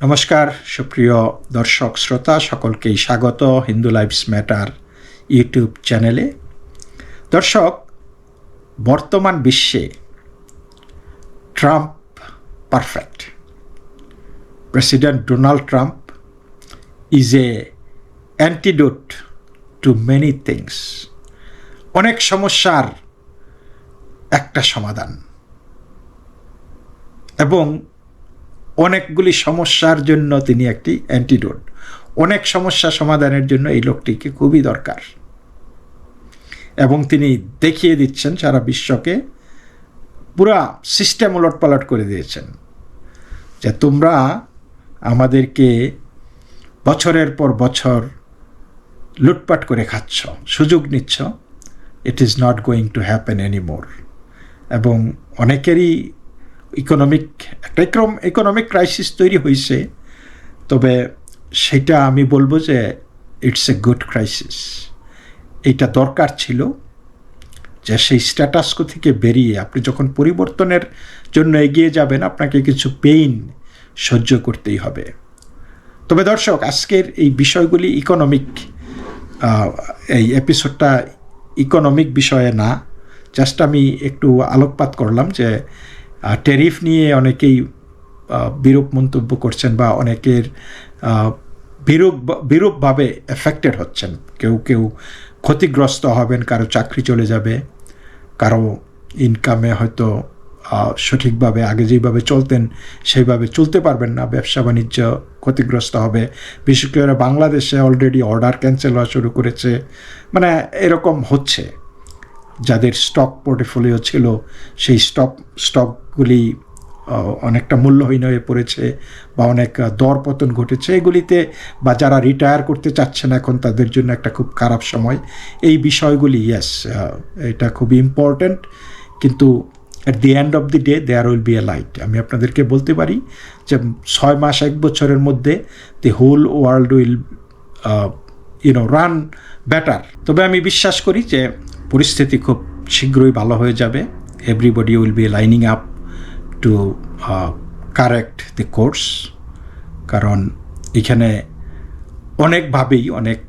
নমস্কার, সুপ্রিয় দর্শক, শ্রোতা, সকলকেই স্বাগত হিন্দু লাইফস ম্যাটার ইউটিউব চ্যানেলে। দর্শক, বর্তমান বিশ্বে Trump perfect. President Donald Trump is a antidote to many things অনেক সমস্যার একটা সমাধান। এবং অনেকগুলি সমস্যার জন্য তিনি একটি অ্যান্টিডোট অনেক সমস্যা সমাধানের জন্য এই লোকটিকে খুবই দরকার। এবং তিনি দেখিয়ে দিচ্ছেন সারা বিশ্বকে, পুরা সিস্টেম উলটপালট করে দিয়েছেন যে তোমরা আমাদেরকে বছরের পর বছর লুটপাট করে খাচ্ছ, সুযোগ নিচ্ছ। It is not going to happen any more এবং অনেকেরই ইকোনমিক একটা ইকোনমিক ক্রাইসিস তৈরি হয়েছে তবে সেটা আমি বলব যে ইটস এ গুড ক্রাইসিস এটা দরকার ছিল যে সেই স্ট্যাটাসকো থেকে বেরিয়ে আপনি যখন পরিবর্তনের জন্য এগিয়ে যাবেন, আপনাকে কিছু পেইন সহ্য করতেই হবে। তবে দর্শক, আজকের এই বিষয়গুলি ইকোনমিক এই এপিসোডটা ইকোনমিক বিষয়ে না জাস্ট আমি একটু আলোকপাত করলাম যে টেরিফ নিয়ে অনেকেই বিরূপ মন্তব্য করছেন বা অনেকের বিরূপ বিরূপভাবে এফেক্টেড হচ্ছেন। কেউ কেউ ক্ষতিগ্রস্ত হবেন, কারও চাকরি চলে যাবে, কারও ইনকামে হয়তো সঠিকভাবে, আগে যেভাবে চলতেন, সেইভাবে চলতে পারবেন না, ব্যবসা বাণিজ্য ক্ষতিগ্রস্ত হবে। বিশেষ করে বাংলাদেশে অলরেডি অর্ডার ক্যান্সেল হওয়া শুরু করেছে। মানে এরকম হচ্ছে। যাদের স্টক পোর্টফোলিও ছিল, সেই স্টক স্টকগুলি অনেকটা মূল্যহীন হয়ে পড়েছে বা অনেক দরপতন ঘটেছে। এগুলিতে বা যারা রিটায়ার করতে চাচ্ছেন এখন, তাদের জন্য একটা খুব খারাপ সময়। এই বিষয়গুলি ইয়েস এটা খুবই ইম্পর্ট্যান্ট কিন্তু at the end of the day there will be a light আমি আপনাদেরকে বলতে পারি যে, ছয় মাস, এক বছরের মধ্যে the whole world will you know run better তবে আমি বিশ্বাস করি যে পরিস্থিতি খুব শীঘ্রই ভালো হয়ে যাবে। Everybody will be lining up to correct the course কারণ এখানে অনেকভাবেই অনেক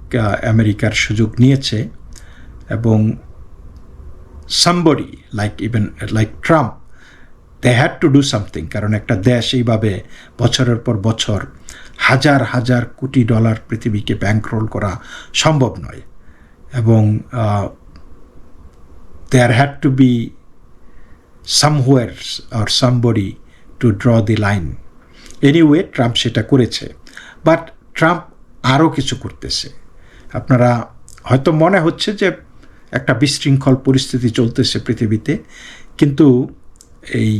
আমেরিকার সুযোগ নিয়েছে এবং somebody like even like Trump they had to do something কারণ একটা দেশ এইভাবে বছরের পর বছর হাজার হাজার কোটি ডলার পৃথিবীকে ব্যাংক রোল করা সম্ভব নয়। এবং there had to be somewhere or somebody to draw the line. Anyway Trump সেটা করেছে। বাট ট্রাম্প আরও কিছু করতেছে। আপনারা হয়তো মনে হচ্ছে যে একটা বিশৃঙ্খল পরিস্থিতি চলতেছে পৃথিবীতে, কিন্তু এই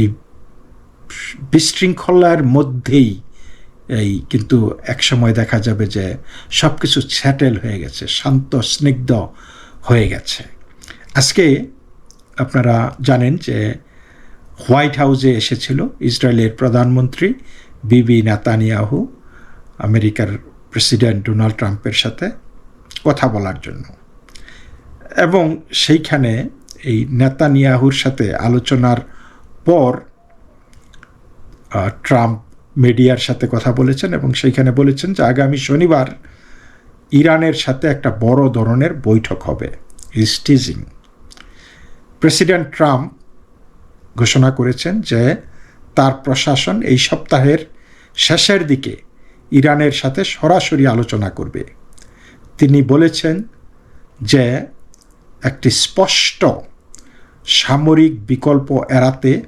এই বিশৃঙ্খলার মধ্যেই এই কিন্তু একসময় দেখা যাবে যে সব কিছু স্যাটেল হয়ে গেছে, শান্ত, স্নিগ্ধ হয়ে গেছে। আজকে আপনারা জানেন যে হোয়াইট হাউসে এসেছিল ইসরায়েলের প্রধানমন্ত্রী বিবি নেতানিয়াহু, আমেরিকার প্রেসিডেন্ট ডোনাল্ড ট্রাম্পের সাথে কথা বলার জন্য। এবং সেইখানে এই নেতানিয়াহুর সাথে আলোচনার পর ট্রাম্প মিডিয়ার সাথে কথা বলেছেন এবং সেইখানে বলেছেন যে আগামী শনিবার ইরানের সাথে একটা বড় ধরনের বৈঠক হবে ইজ। টিজিং প্রেসিডেন্ট ট্রাম্প ঘোষণা করেছেন যে তার প্রশাসন এই সপ্তাহের শেষের দিকে ইরানের সাথে সরাসরি আলোচনা করবে। তিনি বলেছেন যে একটি স্পষ্ট সামরিক বিকল্প এড়াতে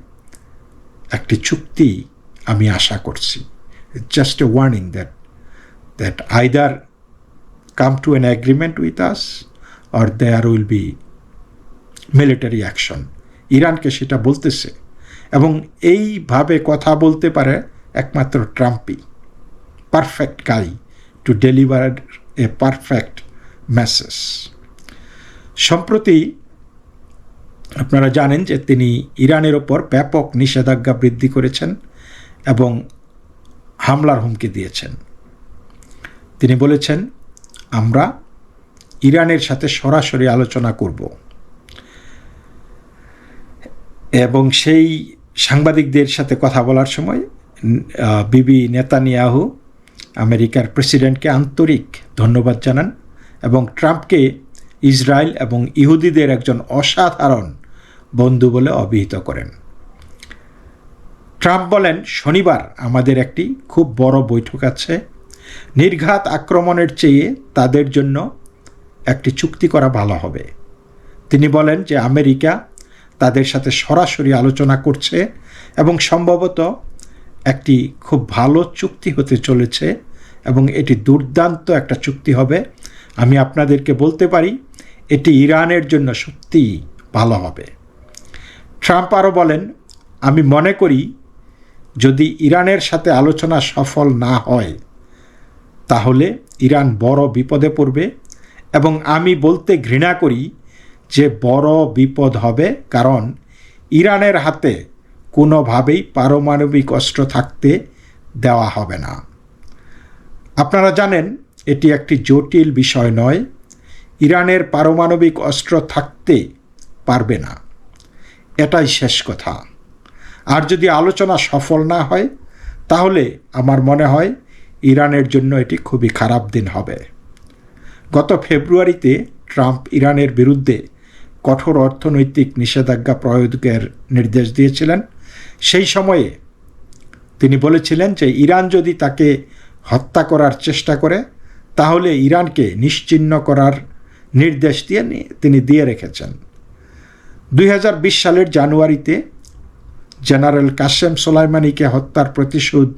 একটি চুক্তি আমি আশা করছি। Just a warning that that either come to an agreement with us or there will be military action. ইরানকে সেটা বলতেছে। এবং এইভাবে কথা বলতে পারে একমাত্র ট্রাম্পই। Perfect guy to deliver a perfect message. সম্প্রতি আপনারা জানেন যে তিনি ইরানের ওপর ব্যাপক নিষেধাজ্ঞা বৃদ্ধি করেছেন এবং হামলার হুমকি দিয়েছেন। তিনি বলেছেন, আমরা ইরানের সাথে সরাসরি আলোচনা করব। এবং সেই সাংবাদিকদের সাথে কথা বলার সময় বিবি নেতানিয়াহু আমেরিকার প্রেসিডেন্টকে আন্তরিক ধন্যবাদ জানান এবং ট্রাম্পকে ইসরায়েল এবং ইহুদিদের একজন অসাধারণ বন্ধু বলে অভিহিত করেন। ট্রাম্প বলেন, শনিবার আমাদের একটি খুব বড় বৈঠক আছে। নির্ঘাত আক্রমণের চেয়ে তাদের জন্য একটি চুক্তি করা ভালো হবে। তিনি বলেন যে, আমেরিকা তাদের সাথে সরাসরি আলোচনা করছে এবং সম্ভবত একটি খুব ভালো চুক্তি হতে চলেছে এবং এটি দুর্দান্ত একটা চুক্তি হবে। আমি আপনাদেরকে বলতে পারি, এটি ইরানের জন্য সত্যিই ভালো হবে। ট্রাম্প আরও বলেন, আমি মনে করি, যদি ইরানের সাথে আলোচনা সফল না হয়, তাহলে ইরান বড় বিপদে পড়বে এবং আমি বলতে ঘৃণা করি যে বড় বিপদ হবে, কারণ ইরানের হাতে কোনোভাবেই পারমাণবিক অস্ত্র থাকতে দেওয়া হবে না। আপনারা জানেন, এটি একটি জটিল বিষয় নয়। ইরানের পারমাণবিক অস্ত্র থাকতে পারবে না। এটাই শেষ কথা। আর যদি আলোচনা সফল না হয়, তাহলে আমার মনে হয় ইরানের জন্য এটি খুবই খারাপ দিন হবে। গত ফেব্রুয়ারিতে ট্রাম্প ইরানের বিরুদ্ধে কঠোর অর্থনৈতিক নিষেধাজ্ঞা প্রয়োগের নির্দেশ দিয়েছিলেন। সেই সময়ে তিনি বলেছিলেন যে, ইরান যদি তাকে হত্যা করার চেষ্টা করে, তাহলে ইরানকে নিশ্চিহ্ন করার নির্দেশ দিয়ে তিনি দিয়ে রেখেছেন। দুই হাজার বিশ সালের জানুয়ারিতে জেনারেল কাসেম সোলাইমানিকে হত্যার প্রতিশোধ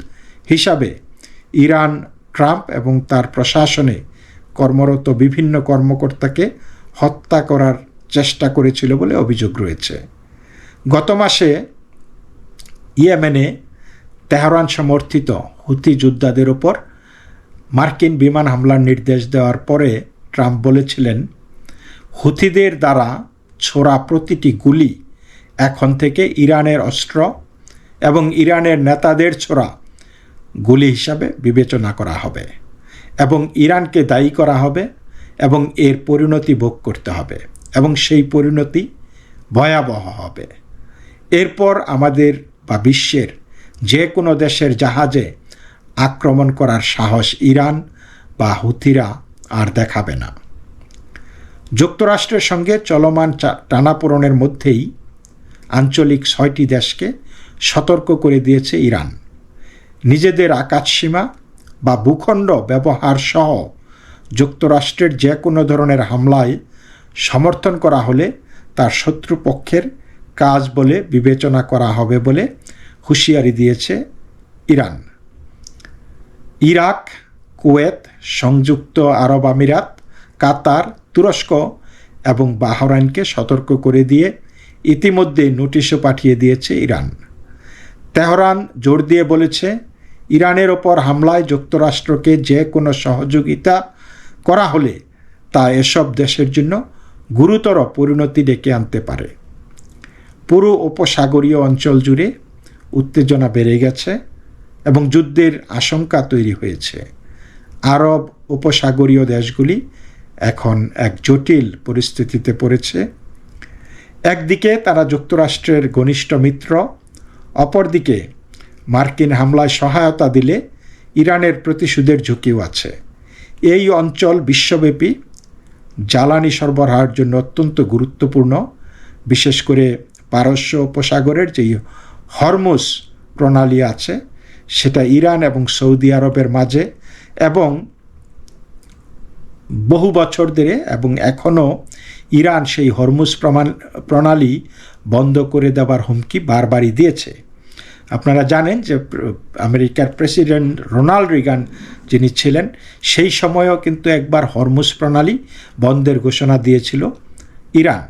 হিসাবে ইরান ট্রাম্প এবং তার প্রশাসনে কর্মরত বিভিন্ন কর্মকর্তাকে হত্যা করার চেষ্টা করেছিল বলে অভিযোগ রয়েছে। গত মাসে ইয়েমেনে তেহরান সমর্থিত হুতি যোদ্ধাদের ওপর মার্কিন বিমান হামলার নির্দেশ দেওয়ার পরে ট্রাম্প বলেছিলেন হুথিদের দ্বারা ছোড়া প্রতিটি গুলি এখন থেকে ইরানের অস্ত্র এবং ইরানের নেতাদের ছোড়া গুলি হিসাবে বিবেচনা করা হবে এবং ইরানকে দায়ী করা হবে এবং এর পরিণতি ভোগ করতে হবে। এবং সেই পরিণতি ভয়াবহ হবে। এরপর আমাদের বা বিশ্বের যে কোনো দেশের জাহাজে আক্রমণ করার সাহস ইরান বা হুথিরা আর দেখাবে না। যুক্তরাষ্ট্রের সঙ্গে চলমান টানাপোড়েনের মধ্যেই আঞ্চলিক ছয়টি দেশকে সতর্ক করে দিয়েছে ইরান। নিজেদের আকাশসীমা বা ভূখণ্ড ব্যবহার সহ যুক্তরাষ্ট্রের যে কোনো ধরনের হামলায় সমর্থন করা হলে তার শত্রুপক্ষের কাজ বলে বিবেচনা করা হবে বলে হুঁশিয়ারি দিয়েছে ইরান। ইরাক, কুয়েত, সংযুক্ত আরব আমিরাত, কাতার, তুরস্ক এবং বাহরাইনকে সতর্ক করে দিয়ে ইতিমধ্যে নোটিশও পাঠিয়ে দিয়েছে ইরান। তেহরান জোর দিয়ে বলেছে, ইরানের ওপর হামলায় যুক্তরাষ্ট্রকে যে কোনো সহযোগিতা করা হলে তা এসব দেশের জন্য গুরুতর পরিণতি ডেকে আনতে পারে। পুরো উপসাগরীয় অঞ্চল জুড়ে উত্তেজনা বেড়ে গেছে এবং যুদ্ধের আশঙ্কা তৈরি হয়েছে। আরব উপসাগরীয় দেশগুলি এখন এক জটিল পরিস্থিতিতে পড়েছে। একদিকে তারা যুক্তরাষ্ট্রের ঘনিষ্ঠ মিত্র, অপরদিকে মার্কিন হামলায় সহায়তা দিলে ইরানের প্রতিশোধের ঝুঁকিও আছে। এই অঞ্চল বিশ্বব্যাপী জ্বালানি সরবরাহের জন্য অত্যন্ত গুরুত্বপূর্ণ। বিশেষ করে পারস্য উপসাগরের যেই হরমুজ প্রণালী আছে, সেটা ইরান এবং সৌদি আরবের মাঝে এবং বহু বছর ধরে এবং এখনও ইরান সেই হরমুজ প্রমাণ, প্রণালী বন্ধ করে দেওয়ার হুমকি বারবারই দিয়েছে। আপনারা জানেন যে আমেরিকার প্রেসিডেন্ট রোনাল্ড রিগান যিনি ছিলেন, সেই সময়ও কিন্তু একবার হরমুজ প্রণালী বন্ধের ঘোষণা দিয়েছিল ইরান।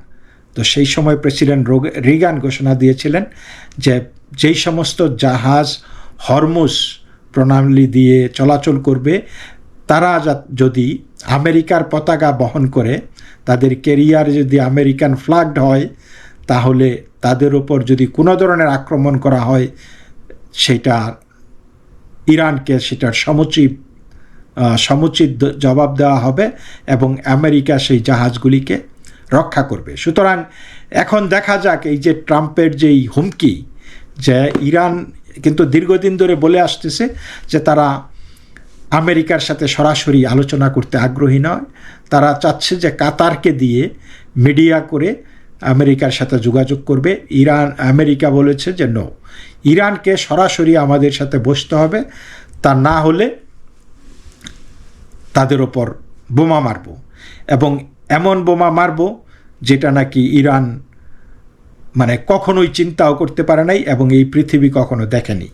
তো সেই সময় প্রেসিডেন্ট রোগ- রিগান ঘোষণা দিয়েছিলেন যে, যেই সমস্ত জাহাজ হরমুজ প্রণালী দিয়ে চলাচল করবে, তারা যদি আমেরিকার পতাকা বহন করে, তাদের কেরিয়ার যদি আমেরিকান ফ্ল্যাগড হয়, তাহলে তাদের ওপর যদি কোনো ধরনের আক্রমণ করা হয়, সেটা ইরানকে সেটার সমুচিত সমুচিত জবাব দেওয়া হবে এবং আমেরিকা সেই জাহাজগুলিকে রক্ষা করবে। সুতরাং এখন দেখা যাক এই যে ট্রাম্পের যেই হুমকি, যে ইরান কিন্তু দীর্ঘদিন ধরে বলে আসতেছে যে তারা আমেরিকার সাথে সরাসরি আলোচনা করতে আগ্রহী নয়। তারা চাচ্ছে যে কাতারকে দিয়ে মিডিয়া করে আমেরিকার সাথে যোগাযোগ করবে। ইরান, আমেরিকা বলেছে যে নো ইরানকে সরাসরি আমাদের সাথে বসতে হবে। তা না হলে তাদের ওপর বোমা মারব। এবং এমন বোমা মারব যেটা নাকি ইরান মানে কখনোই চিন্তাও করতে পারে নাই এবং এই পৃথিবী কখনো দেখেনি।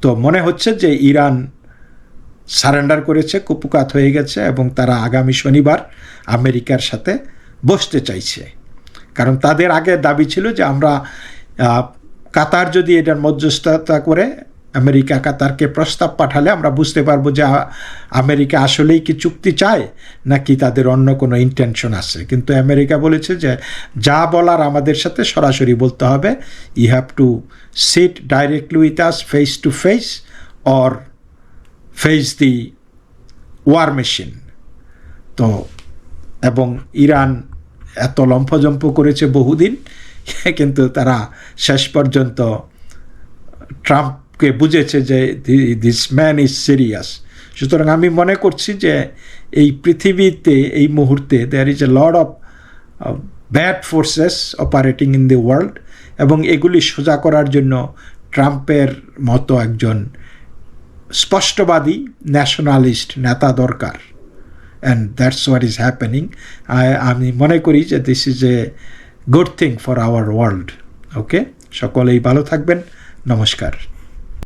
তো মনে হচ্ছে যে, ইরান সারেন্ডার করেছে, কুপুকাত হয়ে গেছে এবং তারা আগামী শনিবার আমেরিকার সাথে বসতে চাইছে। কারণ তাদের আগে দাবি ছিল যে আমরা কাতার যদি এটার মধ্যস্থতা করে, আমেরিকা কাতারকে প্রস্তাব পাঠালে আমরা বুঝতে পারব যে আমেরিকা আসলেই কি চুক্তি চায়, নাকি তাদের অন্য কোনো ইন্টেনশন আছে। কিন্তু আমেরিকা বলেছে যে, যা বলার আমাদের সাথে সরাসরি বলতে হবে। You have to sit directly with us face to face or face the war machine তো, এবং ইরান এত লম্ফজম্প করেছে বহুদিন, কিন্তু তারা শেষ পর্যন্ত ট্রাম্পকে বুঝেছে যে দিস ম্যান ইজ সিরিয়াস সুতরাং আমি মনে করছি যে এই পৃথিবীতে, এই মুহূর্তে there is a lot of bad forces operating in the world এবং এগুলি সোজা করার জন্য ট্রাম্পের মতো একজন স্পষ্টবাদী ন্যাশনালিস্ট নেতা দরকার। And that's what is happening আমি মনে করি যে this is a good thing for our world okay সকলেই ভালো থাকবেন। নমস্কার।